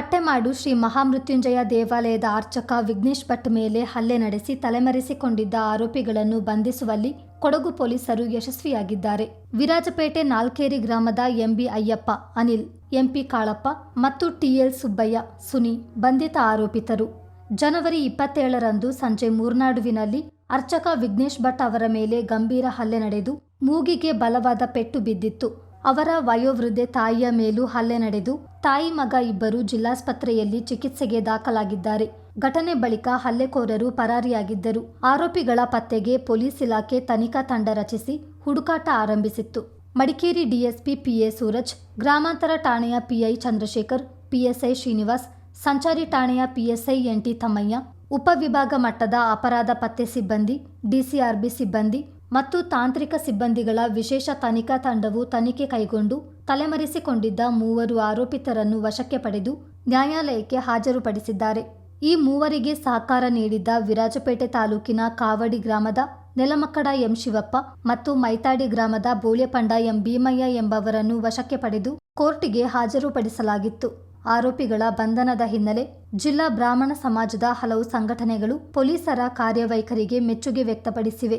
ಕಟ್ಟೆಮಾಡು ಶ್ರೀ ಮಹಾಮೃತ್ಯುಂಜಯ ದೇವಾಲಯದ ಅರ್ಚಕ ವಿಘ್ನೇಶ್ ಭಟ್ ಮೇಲೆ ಹಲ್ಲೆ ನಡೆಸಿ ತಲೆಮರೆಸಿಕೊಂಡಿದ್ದ ಆರೋಪಿಗಳನ್ನು ಬಂಧಿಸುವಲ್ಲಿ ಕೊಡಗು ಪೊಲೀಸರು ಯಶಸ್ವಿಯಾಗಿದ್ದಾರೆ. ವಿರಾಜಪೇಟೆ ನಾಲ್ಕೇರಿ ಗ್ರಾಮದ M B Ayyappa, Anil, M P Kalappa ಮತ್ತು ಟಿಎಲ್ ಸುಬ್ಬಯ್ಯ, ಸುನಿ ಬಂಧಿತ ಆರೋಪಿತರು. ಜನವರಿ ಇಪ್ಪತ್ತೇಳರಂದು ಸಂಜೆ ಮೂರ್ನಾಡುವಿನಲ್ಲಿ ಅರ್ಚಕ ವಿಘ್ನೇಶ್ ಭಟ್ ಅವರ ಮೇಲೆ ಗಂಭೀರ ಹಲ್ಲೆ ನಡೆದು ಮೂಗಿಗೆ ಬಲವಾದ ಪೆಟ್ಟು ಬಿದ್ದಿತ್ತು. ಅವರ ವಯೋವೃದ್ಧೆ ತಾಯಿಯ ಮೇಲೂ ಹಲ್ಲೆ ನಡೆದು, ತಾಯಿ ಮಗ ಇಬ್ಬರು ಜಿಲ್ಲಾಸ್ಪತ್ರೆಯಲ್ಲಿ ಚಿಕಿತ್ಸೆಗೆ ದಾಖಲಾಗಿದ್ದಾರೆ. ಘಟನೆ ಬಳಿಕ ಹಲ್ಲೆಕೋರರು ಪರಾರಿಯಾಗಿದ್ದರು. ಆರೋಪಿಗಳ ಪತ್ತೆಗೆ ಪೊಲೀಸ್ ಇಲಾಖೆ ತನಿಖಾ ತಂಡ ರಚಿಸಿ ಹುಡುಕಾಟ ಆರಂಭಿಸಿತ್ತು. Madikeri DSP P A Suraj, ಗ್ರಾಮಾಂತರ ಠಾಣೆಯ ಪಿಐ ಚಂದ್ರಶೇಖರ್, ಪಿಎಸ್ಐ ಶ್ರೀನಿವಾಸ್, ಸಂಚಾರಿ ಠಾಣೆಯ ಪಿಎಸ್ಐ ಎನ್ಟಿ ತಮ್ಮಯ್ಯ ಉಪವಿಭಾಗ ಮಟ್ಟದ ಅಪರಾಧ ಪತ್ತೆ ಸಿಬ್ಬಂದಿ, ಡಿಸಿಆರ್ಬಿ ಸಿಬ್ಬಂದಿ ಮತ್ತು ತಾಂತ್ರಿಕ ಸಿಬ್ಬಂದಿಗಳ ವಿಶೇಷ ತನಿಖಾ ತಂಡವು ತನಿಖೆ ಕೈಗೊಂಡು ತಲೆಮರೆಸಿಕೊಂಡಿದ್ದ ಮೂವರು ಆರೋಪಿತರನ್ನು ವಶಕ್ಕೆ ಪಡೆದು ನ್ಯಾಯಾಲಯಕ್ಕೆ ಹಾಜರುಪಡಿಸಿದ್ದಾರೆ. ಈ ಮೂವರಿಗೆ ಸಹಕಾರ ನೀಡಿದ್ದ ವಿರಾಜಪೇಟೆ ತಾಲೂಕಿನ ಕಾವಡಿ ಗ್ರಾಮದ ನೆಲಮಕ್ಕಡ ಎಂ ಶಿವಪ್ಪ ಮತ್ತು ಮೈತಾಡಿ ಗ್ರಾಮದ ಬೋಳೆಪಂಡ ಎಂ ಭೀಮಯ್ಯ ಎಂಬವರನ್ನು ವಶಕ್ಕೆ ಪಡೆದು ಕೋರ್ಟಿಗೆ ಹಾಜರುಪಡಿಸಲಾಗಿತ್ತು. ಆರೋಪಿಗಳ ಬಂಧನದ ಹಿನ್ನೆಲೆ ಜಿಲ್ಲಾ ಬ್ರಾಹ್ಮಣ ಸಮಾಜದ ಹಲವು ಸಂಘಟನೆಗಳು ಪೊಲೀಸರ ಕಾರ್ಯವೈಖರಿಗೆ ಮೆಚ್ಚುಗೆ ವ್ಯಕ್ತಪಡಿಸಿವೆ.